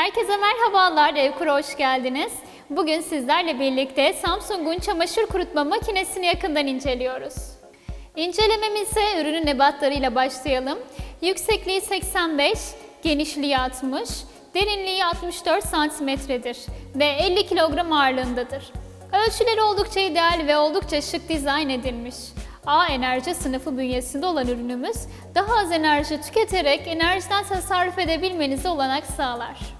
Herkese merhabalar, Evkur'a hoş geldiniz. Bugün sizlerle birlikte Samsung'un çamaşır kurutma makinesini yakından inceliyoruz. İncelememize ürünün ebatlarıyla başlayalım. Yüksekliği 85, genişliği 60, derinliği 64 santimetredir ve 50 kilogram ağırlığındadır. Ölçüleri oldukça ideal ve oldukça şık dizayn edilmiş. A enerji sınıfı bünyesinde olan ürünümüz daha az enerji tüketerek enerjiden tasarruf edebilmenize olanak sağlar.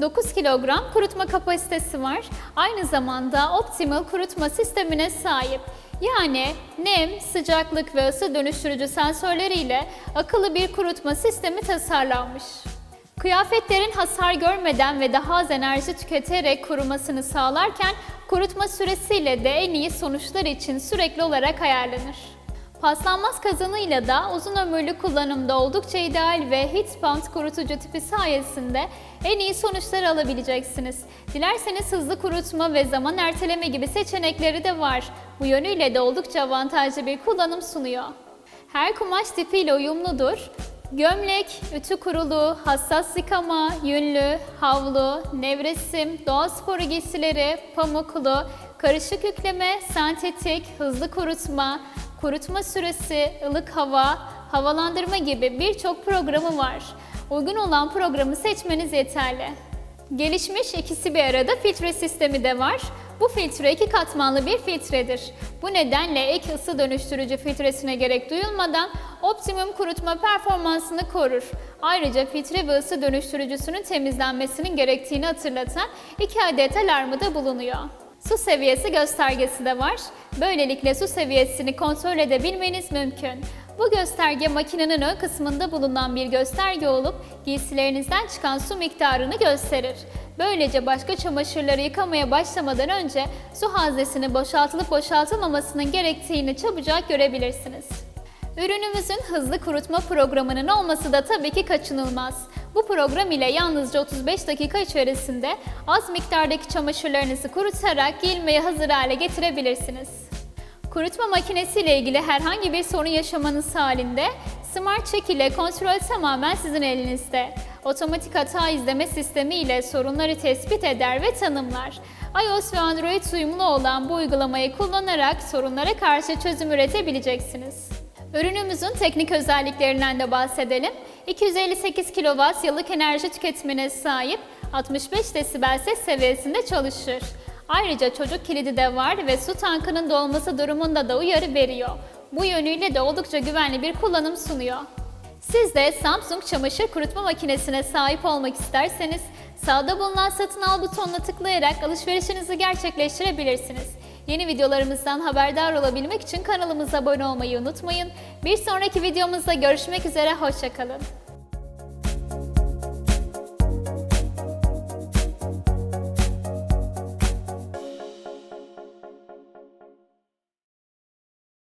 9 kilogram kurutma kapasitesi var. Aynı zamanda optimal kurutma sistemine sahip. Yani nem, sıcaklık ve ısı dönüştürücü sensörleriyle akıllı bir kurutma sistemi tasarlanmış. Kıyafetlerin hasar görmeden ve daha az enerji tüketerek kurumasını sağlarken kurutma süresiyle de en iyi sonuçlar için sürekli olarak ayarlanır. Paslanmaz kazanıyla da uzun ömürlü kullanımda oldukça ideal ve heat pump kurutucu tipi sayesinde en iyi sonuçlar alabileceksiniz. Dilerseniz hızlı kurutma ve zaman erteleme gibi seçenekleri de var. Bu yönüyle de oldukça avantajlı bir kullanım sunuyor. Her kumaş tipiyle uyumludur. Gömlek, ütü kurulu, hassas yıkama, yünlü, havlu, nevresim, doğa sporu giysileri, pamuklu, karışık yükleme, sentetik, hızlı kurutma, kurutma süresi, ılık hava, havalandırma gibi birçok programı var. Uygun olan programı seçmeniz yeterli. Gelişmiş ikisi bir arada filtre sistemi de var. Bu filtre iki katmanlı bir filtredir. Bu nedenle ek ısı dönüştürücü filtresine gerek duyulmadan optimum kurutma performansını korur. Ayrıca filtre ve ısı dönüştürücüsünün temizlenmesinin gerektiğini hatırlatan iki adet alarmı da bulunuyor. Su seviyesi göstergesi de var. Böylelikle su seviyesini kontrol edebilmeniz mümkün. Bu gösterge makinenin ön kısmında bulunan bir gösterge olup giysilerinizden çıkan su miktarını gösterir. Böylece başka çamaşırları yıkamaya başlamadan önce su haznesini boşaltılıp boşaltılmamasının gerektiğini çabucak görebilirsiniz. Ürünümüzün hızlı kurutma programının olması da tabii ki kaçınılmaz. Bu program ile yalnızca 35 dakika içerisinde az miktardaki çamaşırlarınızı kurutarak giyilmeye hazır hale getirebilirsiniz. Kurutma makinesi ile ilgili herhangi bir sorun yaşamanız halinde Smart Check ile kontrol tamamen sizin elinizde. Otomatik hata izleme sistemi ile sorunları tespit eder ve tanımlar. iOS ve Android uyumlu olan bu uygulamayı kullanarak sorunlara karşı çözüm üretebileceksiniz. Ürünümüzün teknik özelliklerinden de bahsedelim. 258 kW yıllık enerji tüketimine sahip 65 desibel ses seviyesinde çalışır. Ayrıca çocuk kilidi de var ve su tankının dolması durumunda da uyarı veriyor. Bu yönüyle de oldukça güvenli bir kullanım sunuyor. Siz de Samsung çamaşır kurutma makinesine sahip olmak isterseniz sağda bulunan satın al butonuna tıklayarak alışverişinizi gerçekleştirebilirsiniz. Yeni videolarımızdan haberdar olabilmek için kanalımıza abone olmayı unutmayın. Bir sonraki videomuzda görüşmek üzere, hoşçakalın.